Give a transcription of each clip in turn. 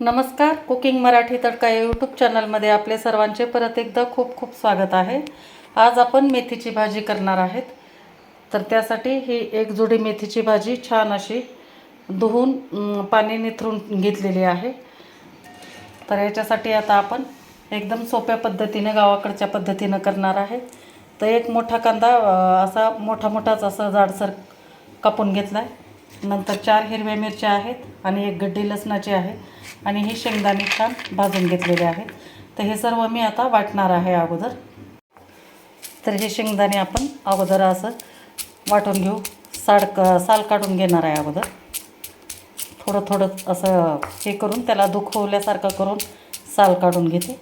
नमस्कार कुकिंग मराठी तडका या यूट्यूब चॅनलमध्ये आपले सर्वांचे परत एकदा खूप खूप स्वागत आहे. आज आपण मेथीची भाजी करणार आहेत. तर त्यासाठी ही एक जुडी मेथीची भाजी छान अशी धुवून पाणी निथरून घेतलेली आहे. तर याच्यासाठी आता आपण एकदम सोप्या पद्धतीने गावाकडच्या पद्धतीनं करणार आहे. तर एक मोठा कांदा असा मोठा मोठाच असं जाडसर कापून घेतला आहे नंतर चार हिरव्या मिरच्या आहेत आणि एक गड्डी लसणाची आहे. आणि हे शेंगदाणे छान भाजून घेतलेले आहेत. तर हे सर्व मी आता वाटणार आहे अगोदर. तर हे शेंगदाणे आपण अगोदर असं वाटून घेऊ. साड क साल काढून घेणार आहे अगोदर. थोडं थोडं असं हे करून त्याला दुखवल्यासारखं करून साल काढून घेते.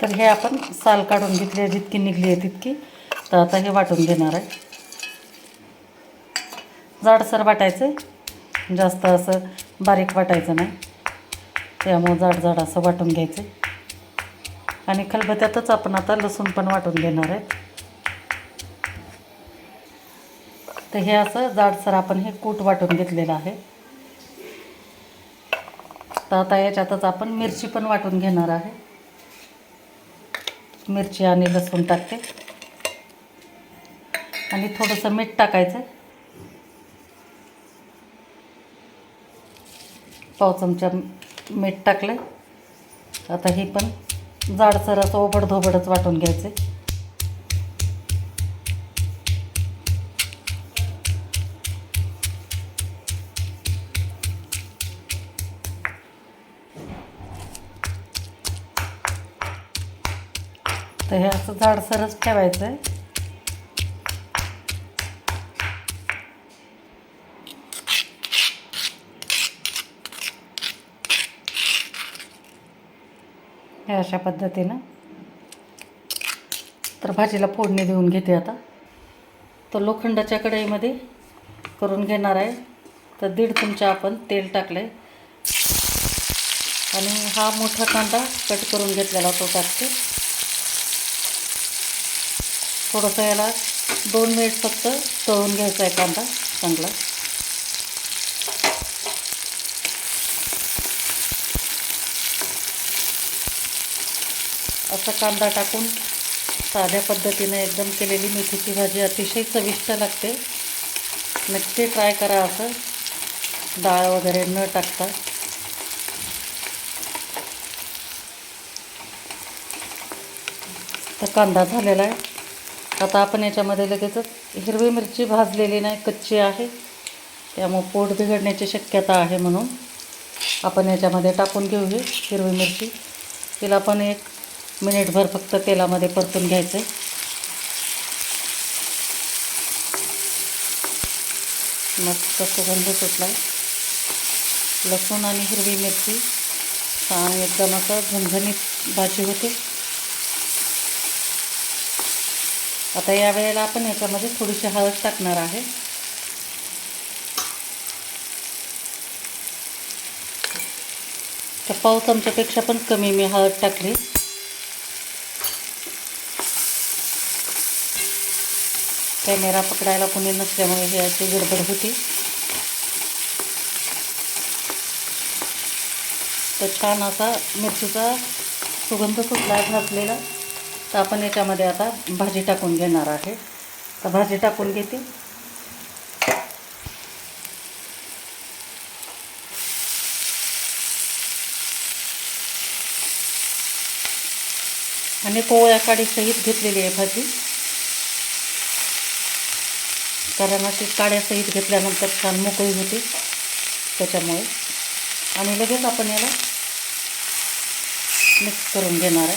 तर हे आपण साल काढून घेतली आहे जितकी निघली आहे तितकी. तर आता हे वाटून घेणार आहे. जाडसर वाटायचं. जास्त असं बारीक वाटायचं नाही. त्यामुळं जाड जाड असं वाटून घ्यायचं. आणि खलबत्यातच आपण आता लसूण पण वाटून घेणार आहेत. तर हे असं जाडसर आपण हे कूट वाटून घेतलेलं आहे. तर आता याच्यातच आपण मिरची पण वाटून घेणार आहे. मिरची आणि लसूण टाकते. आणि थोडंसं मीठ टाकायचं. पाव चमचा मीठ टाकलं आता हे पण जाडसर असं ओबड धोबडच वाटून घ्यायचं. तर हे असं जाडसरच ठेवायचं आहे हे अशा पद्धतीनं. तर भाजीला फोडणी देऊन घेते आता. तर लोखंडाच्या कढईमध्ये करून घेणार आहे. तर दीड चमचा आपण तेल टाकलं आहे आणि हा मोठा कांदा कट करून घेतलेला तो टाकते थोडंसं याला दोन मिनिट फक्त तळून घ्यायचा आहे कांदा चांगला. असा कांदा टाकून साध्या पद्धतीनं एकदम केलेली मेथीची भाजी अतिशय चविष्ट लागते. नक्की ट्राय करा असं. डाळ वगैरे न टाकता. तर कांदा झालेला आहे. आता आपण याच्यामध्ये लगेचच हिरवी मिरची भाजलेली नाही कच्ची आहे. त्यामुळं पोट बिघडण्याची शक्यता आहे म्हणून आपण याच्यामध्ये टाकून घेऊ हिरवी मिरची. तिला पण एक मिनिटभर फक्त तेलामध्ये परतून घ्यायचं आहे मस्त सुगंध सुटला आहे लसूण आणि हिरवी मिरची छान एकदम असं झणझणीत भाजी होते. आता या वेळेला आपण याच्यामध्ये थोडीशी हळद टाकणार आहे. तर पाव चमच्यापेक्षा पण कमी मी हळद टाकली. कॅमेरा पकडायला कोणी नसल्यामुळे हे अशी गडबड होती. तर छान असा मिरचीचा सुगंध सुटला आहे भाजलेला तर आपण याच्यामध्ये आता भाजी टाकून घेणार आहे. तर भाजी टाकून घेते. आणि पोळ्या काडी सहित घेतलेली आहे भाजी. कारण अशी काड्यासहित घेतल्यानंतर छान मोकळी होते. त्याच्यामुळे. आणि लगेच आपण याला मिक्स करून घेणार आहे.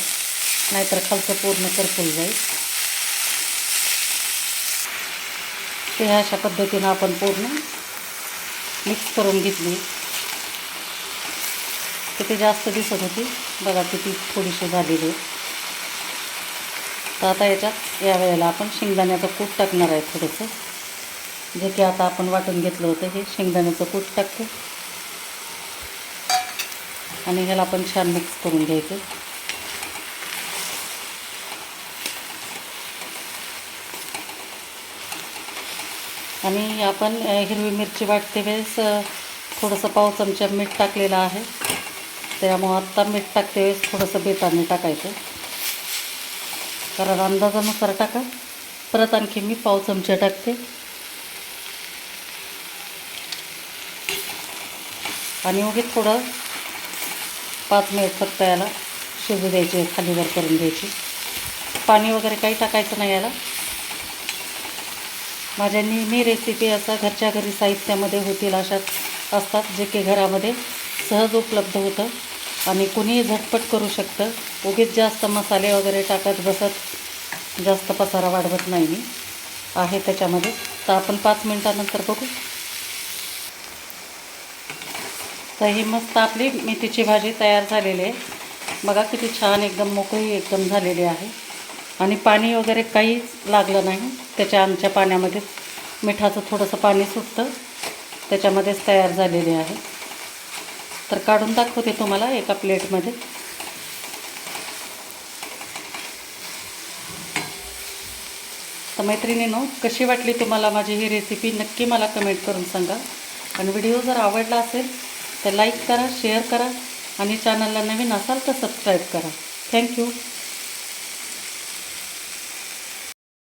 नाहीतर खालचं पूर्ण करपूल जाईल. ते अशा पद्धतीनं आपण पूर्ण मिक्स करून घेतली. किती जास्त दिसत होती. बघा किती थोडीशी झालेली. आहे तर आता याच्यात या वेळेला आपण शेंगदाण्याचं कूट टाकणार आहे थोडंसं. जे की आता आपण वाटून घेतलं होतं हे शेंगदाण्याचं कूट टाकते. आणि ह्याला आपण छान मिक्स करून घ्यायचं. आणि आपण हिरवी मिरची वाटते वेळेस थोडंसं पाव चमचा मीठ टाकलेलं आहे. त्यामुळं आत्ता मीठ टाकते वेळेस थोडंसं बेताने टाकायचं. कारण अंदाजानुसार टाका. परत आणखी मी पाव चमचे टाकते. आणि मग थोडं पाच मिनिट फक्त याला शिजू द्यायचे खालीवर करून द्यायची. पाणी वगैरे काही टाकायचं नाही याला. माझ्या नेहमी रेसिपी असा घरच्या घरी साहित्यामध्ये होतील अशाच असतात जे की घरामध्ये सहज उपलब्ध होतं. आणि कुणीही झटपट करू शकतं. उगीच जास्त मसाले वगैरे टाकत बसत जास्त पसारा वाढवत नाही मी. आहे त्याच्यामध्ये. तर आपण पाच मिनटानंतर बघू. तर ही मस्त आपली मेथीची भाजी तयार झालेली आहे. बघा किती छान एकदम मोकळी एकदम झालेली आहे. आणि पाणी वगैरे काहीच लागलं नाही. त्याच्या आमच्या पाण्यामध्येच मिठाचं थोडंसं पाणी सुटतं. त्याच्यामध्येच तयार झालेली आहे. तर काढून दाखवते तुम्हाला एका प्लेटमध्ये. तर मैत्रिणीनो कशी वाटली तुम्हाला माझी ही रेसिपी नक्की मला कमेंट करून सांगा. आणि व्हिडिओ जर आवडला असेल तर लाईक करा शेअर करा आणि चॅनलला नवीन असाल तर सबस्क्राईब करा. थँक्यू